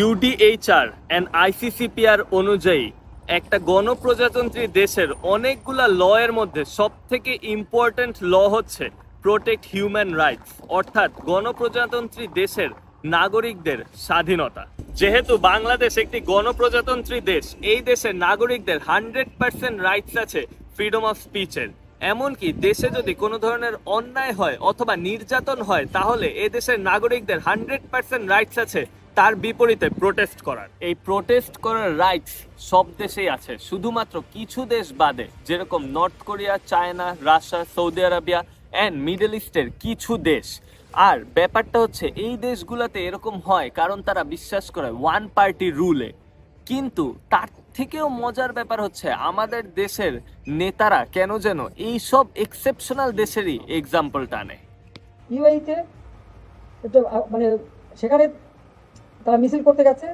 UDHR and ICCPR অনুযায়ী একটা গণপ্রজাতন্ত্রী দেশের অনেকগুলা ল এর মধ্যে সব থেকে ইম্পর্ট্যান্ট ল হচ্ছে প্রোটেক্ট হিউম্যান রাইটস অর্থাৎ গণপ্রজাতন্ত্রী দেশের নাগরিকদের স্বাধীনতা। যেহেতু বাংলাদেশ একটি গণপ্রজাতন্ত্রী দেশ, এই দেশের নাগরিকদের হান্ড্রেড পার্সেন্ট রাইটস আছে ফ্রিডম অফ স্পিচের এমনকি দেশে যদি কোনো ধরনের অন্যায় হয় অথবা নির্যাতন হয়, তাহলে এ দেশের নাগরিকদের হান্ড্রেড পার্সেন্ট রাইটস আছে তার বিপরীতে প্রোটেস্ট করার। এই প্রোটেস্ট করার রাইটস সব দেশেই আছে। শুধুমাত্র কিছু দেশ বাদে যেরকম North Korea China Russia Saudi Arabia and Middle ইস্টের কিছু দেশ। আর ব্যাপারটা হচ্ছে এই দেশগুলোতে এরকম হয় কারণ তারা বিশ্বাস করে ওয়ান পার্টি রুলে কিন্তু তার থেকেও মজার ব্যাপার হচ্ছে আমাদের দেশের নেতারা কেন যেন এই সব এক্সেপশনাল দেশেরই এক্সাম্পল টানে। ইউএইতে একটা মানে সেখানে তারা মিছিল করতে গেছে,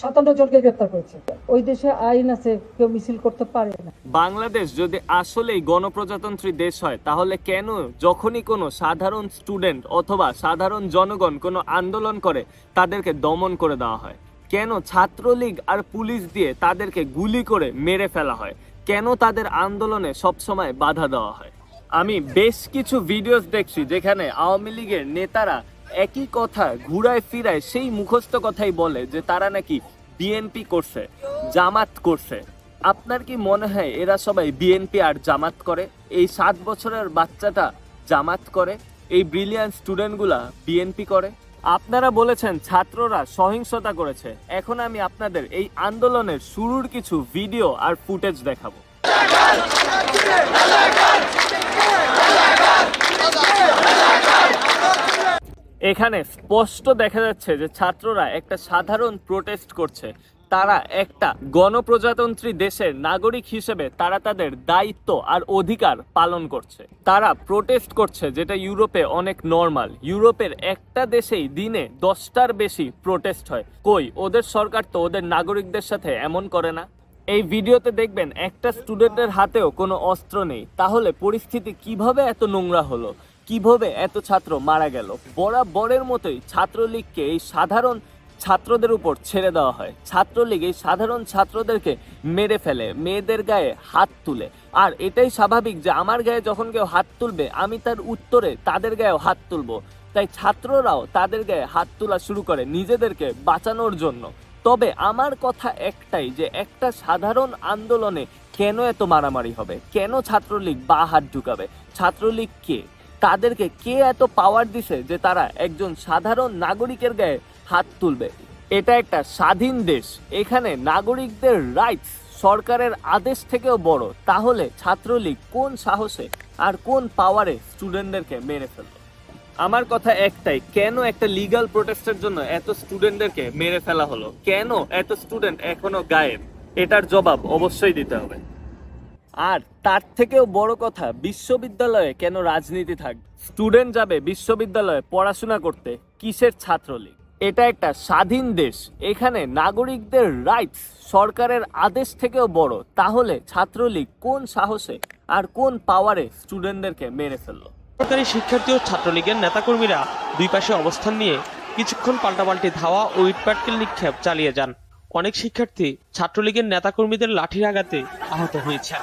সাতান্ন জনকে গ্রেপ্তার করেছে। ওই দেশে আইন আছে, কেউ মিছিল করতে পারে না। বাংলাদেশ যদি আসলেই গণপ্রজাতন্ত্রী দেশ হয়, তাহলে কেন যখনই কোনো সাধারণ স্টুডেন্ট অথবা সাধারণ জনগণ কোনো আন্দোলন করে, তাদেরকে দমন করে দেওয়া হয়? কেন ছাত্রলীগ আর পুলিশ দিয়ে তাদেরকে গুলি করে মেরে ফেলা হয়? কেন তাদের আন্দোলনে সবসময় বাধা দেওয়া হয়? আমি বেশ কিছু ভিডিওস দেখছি যেখানে আওয়ামী লীগের নেতারা একই কথা ঘুরায় ফিরায় সেই মুখস্থ কথাই বলে যে তারা নাকি বিএনপি করছে, জামাত করছে। আপনার কি মনে হয় এরা সবাই বিএনপি আর জামাত করে? এই সাত বছরের বাচ্চাটা জামাত করে? এই ব্রিলিয়ান্ট স্টুডেন্টগুলা বিএনপি করে? আপনারা বলেছেন ছাত্ররা সহিংসতা করেছে। এখন আমি আপনাদের এই আন্দোলনের শুরুর কিছু ভিডিও আর ফুটেজ দেখাবো। এখানে স্পষ্ট দেখা যাচ্ছে যে ছাত্ররা একটা সাধারণ প্রোটেস্ট করছে। তারা একটা গণপ্রজাতন্ত্রী দেশের নাগরিক হিসেবে তারা তাদের দায়িত্ব আর অধিকার পালন করছে। তারা প্রোটেস্ট করছে যেটা ইউরোপে অনেক নর্মাল ইউরোপের একটা দেশেই দিনে দশটার বেশি প্রোটেস্ট হয়। কই, ওদের সরকার তো ওদের নাগরিকদের সাথে এমন করে না? এই ভিডিওতে দেখবেন একটা স্টুডেন্টের হাতেও কোনো অস্ত্র নেই। তাহলে পরিস্থিতি কীভাবে এত নোংরা হলো? কীভাবে এত ছাত্র মারা গেল? বরাবরের মতোই ছাত্রলীগকে এই সাধারণ ছাত্রদের উপর ছেড়ে দেওয়া হয়। ছাত্রলীগ এই সাধারণ ছাত্রদেরকে মেরে ফেলে, মেয়েদের গায়ে হাত তুলে। আর এটাই স্বাভাবিক যে আমার গায়ে যখন কেউ হাত তুলবে, আমি তার উত্তরে তাদের গায়েও হাত তুলবো। তাই ছাত্ররাও তাদের গায়ে হাত তোলা শুরু করে নিজেদেরকে বাঁচানোর জন্য। তবে আমার কথা একটাই যে একটা সাধারণ আন্দোলনে কেন এত মারামারি হবে? কেন ছাত্রলীগ বা হাত ঢুকাবে? ছাত্রলীগ কে? তাদেরকে কে এত পাওয়ার দিছে যে তারা একজন সাধারণ নাগরিকের গায়ে হাত তুলবে? এটা একটা স্বাধীন দেশ। এখানে নাগরিকদের রাইটস সরকারের আদেশ থেকেও বড়। তাহলে ছাত্রলীগ কোন সাহসে আর কোন পাওয়ারে স্টুডেন্টদেরকে মেরে ফেলবে? আমার কথা একটাই, কেন একটা লিগ্যাল প্রোটেস্টের জন্য এত স্টুডেন্টদেরকে মেরে ফেলা হলো? কেন এত স্টুডেন্ট এখনও গায়েব? এটার জবাব অবশ্যই দিতে হবে। আর তার থেকেও বড় কথা, বিশ্ববিদ্যালয়ে কেন রাজনীতি থাকবে স্টুডেন্ট যাবে বিশ্ববিদ্যালয়ে পড়াশোনা করতে, কিসের ছাত্রলীগ? এটা একটা স্বাধীন দেশ, এখানে নাগরিকদের রাইটস সরকারের আদেশ থেকেও বড়। তাহলে ছাত্রলীগ কোন সাহসে আর কোন পাওয়ারে স্টুডেন্টদেরকে মেরে ফেলল? সরকারি শিক্ষার্থী ও ছাত্রলীগের নেতাকর্মীরা দুই পাশে অবস্থান নিয়ে কিছুক্ষণ পাল্টাপাল্টি ধাওয়া ও ইটপাটকেল নিক্ষেপ চালিয়ে যান। অনেক শিক্ষার্থী ছাত্রলীগের নেতাকর্মীদের লাঠির আঘাতে আহত হয়েছে।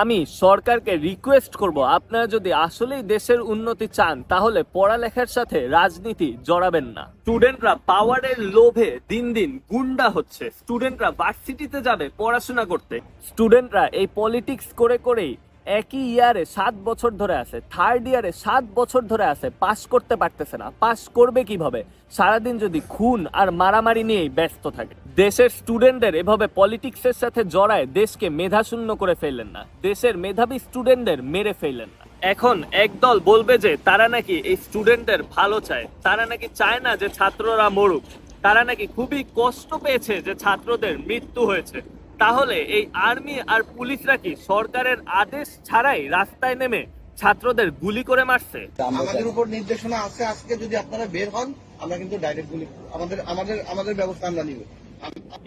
আমি সরকারকে রিকোয়েস্ট করব, আপনারা যদি আসলেই দেশের উন্নতি চান, তাহলে পড়ালেখার সাথে রাজনীতি জড়াবেন না। স্টুডেন্টরা পাওয়ারের লোভে দিন দিন গুন্ডা হচ্ছে। স্টুডেন্টরা ভার্সিটিতে যাবে পড়াশোনা করতে। স্টুডেন্টরা এই পলিটিক্স করে করেই একই ইয়ারে সাত বছর ধরে আছে। থার্ড ইয়ারে সাত বছর ধরে আছে। পাস করতে পারতেছে না। পাস করবে কীভাবে? সারাদিন যদি খুন আর মারামারি নিয়েই ব্যস্ত থাকে। দেশের স্টুডেন্টদের এভাবে পলিটিক্সের সাথে জড়ায় দেশকে মেধাশূন্য করে ফেললেন না। দেশের মেধাবী স্টুডেন্টদের মেরে ফেললেন না। এখন একদল বলবে যে, তারা নাকি এই স্টুডেন্টদের ভালো চায়। তারা নাকি চায় না যে ছাত্ররা মরুক। তারা নাকি খুবই কষ্ট পেয়েছে যে ছাত্রদের মৃত্যু হয়েছে। তাহলে এই আর্মি আর পুলিশরা কি সরকারের আদেশ ছাড়াই রাস্তায় নেমে ছাত্রদের গুলি করে মারছে? আমাদের উপর নির্দেশনা আছে আজকে যদি আপনারা বের হন আমরা কিন্তু ডাইরেক্ট গুলি আমাদের আমাদের আমাদের ব্যবস্থা আমরা নিব।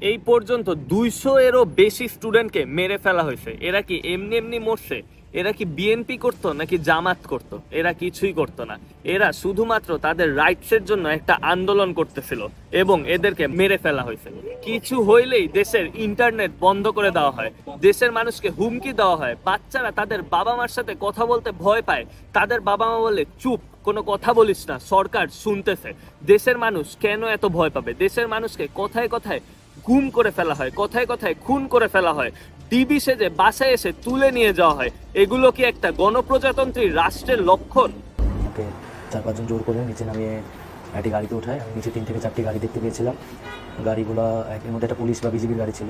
এই পর্যন্ত দুইশো এরও বেশি স্টুডেন্টকে মেরে ফেলা হয়েছে। এরা কি এমনি এমনি মরছে? এরা কি বিএনপি করতো নাকি জামাত করতো? এরা কিছুই করতো না। এরা শুধুমাত্র তাদের রাইটসের জন্য একটা আন্দোলন করতেছিল এবং এদেরকে মেরে ফেলা হয়েছিল কিছু হইলেই দেশের ইন্টারনেট বন্ধ করে দেওয়া হয়। দেশের মানুষকে হুমকি দেওয়া হয়। বাচ্চারা তাদের বাবা মার সাথে কথা বলতে ভয় পায়। তাদের বাবা মা বলে, চুপ, কোনো কথা বলিস না, সরকার শুনতেছে। দেশের মানুষ কেন এত ভয় পাবে? দেশের মানুষকে কথায় কথায় গুম করে ফেলা হয়, কথায় কথায় খুন করে ফেলা হয়। ডিবি সেজে বাসায় এসে তুলে নিয়ে যাওয়া হয়। এগুলো কি একটা গণপ্রজাতন্ত্রী রাষ্ট্রের লক্ষণ? আমাকে চার পাঁচজন জোর করে নিচে নামিয়ে একটি গাড়িতে ওঠায় আমি নিচে তিন থেকে চারটি গাড়ি দেখতে পেয়েছিলাম। গাড়িগুলো একের মধ্যে একটা পুলিশ বা বিজিবির গাড়ি ছিল।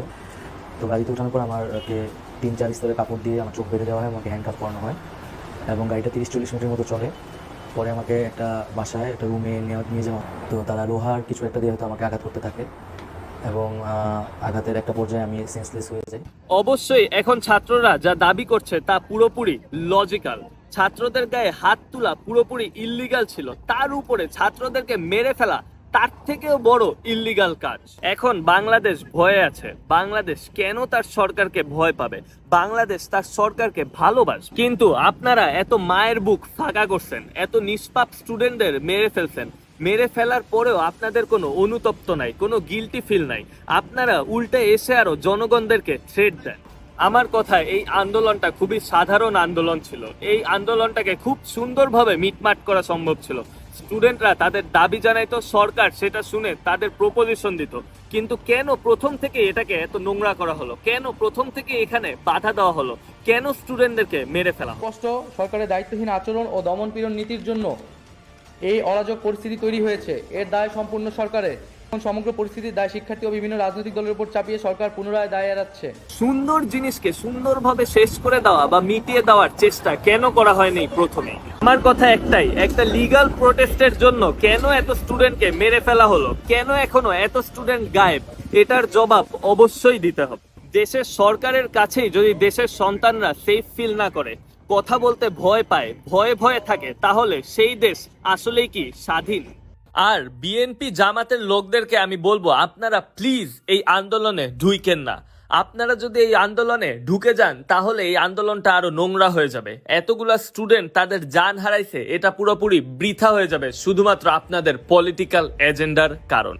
তো গাড়িতে ওঠানোর পর আমাকে তিন চার স্তরে কাপড় দিয়ে আমার চোখ বেঁধে দেওয়া হয়, আমাকে হ্যান্ডকাপ করানো হয় এবং গাড়িটা তিরিশ চল্লিশ মিনিটের মতো চলে। পরে আমাকে একটা বাসায়, একটা রুমে নিয়ে যাওয়া তো তারা লোহার কিছু একটা দিয়ে হয়তো আমাকে আঘাত করতে থাকে। এবং আঘাতের একটা পর্যায়ে আমি সেন্সলেস হয়ে যাই। অবশ্যই এখন ছাত্ররা যা দাবি করছে তা পুরোপুরি লজিক্যাল ছাত্রদের গায়ে হাত তোলা পুরোপুরি ইল্লিগাল ছিল। তার উপরে ছাত্রদেরকে মেরে ফেলা, তার থেকেও বড় ইল্লিগাল কাজ। এখন বাংলাদেশ ভয়ে আছে। বাংলাদেশ কেন তার সরকারকে ভয় পাবে? বাংলাদেশ তার সরকারকে ভালোবাসে। কিন্তু আপনারা এত মায়ের বুক ফাঁকা করছেন, এত নিষ্পাপ স্টুডেন্টদের মেরে ফেলছেন মেরে ফেলার পরেও আপনাদের কোনো অনুতপ্ত নাই, কোনো গিলটি ফিল নাই। আপনারা উল্টে এসে আরও জনগণদেরকে থ্রেট দেন। আমার কথা এই আন্দোলনটা খুবই সাধারণ আন্দোলন ছিল। এই আন্দোলনটাকে খুব সুন্দরভাবে মিটমাট করা সম্ভব ছিল। স্টুডেন্টরা তাদের দাবি জানাইতো, সরকার সেটা শুনে তাদের প্রপোজিশন দিত। কিন্তু কেন প্রথম থেকে এটাকে এত নোংরা করা হলো? কেন প্রথম থেকে এখানে বাধা দেওয়া হলো? কেন স্টুডেন্টদেরকে মেরে ফেলা? স্পষ্ট, সরকারের দায়িত্বহীন আচরণ ও দমন দমনপীড়ন নীতির জন্য এই অরাজক পরিস্থিতি তৈরি হয়েছে। এর দায় সম্পূর্ণ সরকারের। এখন সমগ্র পরিস্থিতির দায় শিক্ষার্থী ও বিভিন্ন রাজনৈতিক দলের উপর চাপিয়ে সরকার পুনরায় দায় এড়াচ্ছে। সুন্দর জিনিসকে সুন্দরভাবে শেষ করে দেওয়া বা মিটিয়ে দেওয়ার চেষ্টা কেন করা হয়নি প্রথমে? আমার কথা একটাই, একটা লিগ্যাল প্রোটেস্টের জন্য কেন এত স্টুডেন্টকে মেরে ফেলা হলো? কেন এখনও এত স্টুডেন্ট গায়েব? এটার জবাব অবশ্যই দিতে হবে। দেশের সরকারের কাছেই যদি দেশের সন্তানরা সেফ ফিল না করে কথা বলতে ভয় পায়, ভয়ে ভয়ে থাকে, তাহলে সেই দেশ আসলেই কি স্বাধীন? আর বিএনপি জামাতের লোকদেরকে আমি বলব, আপনারা প্লিজ এই আন্দোলনে ঢুইকেন না। আপনারা যদি এই আন্দোলনে ঢুকে যান, তাহলে এই আন্দোলনটা আরও নোংরা হয়ে যাবে। এতগুলা স্টুডেন্ট তাদের যান হারাইছে, এটা পুরোপুরি বৃথা হয়ে যাবে, শুধুমাত্র আপনাদের পলিটিক্যাল এজেন্ডার কারণ।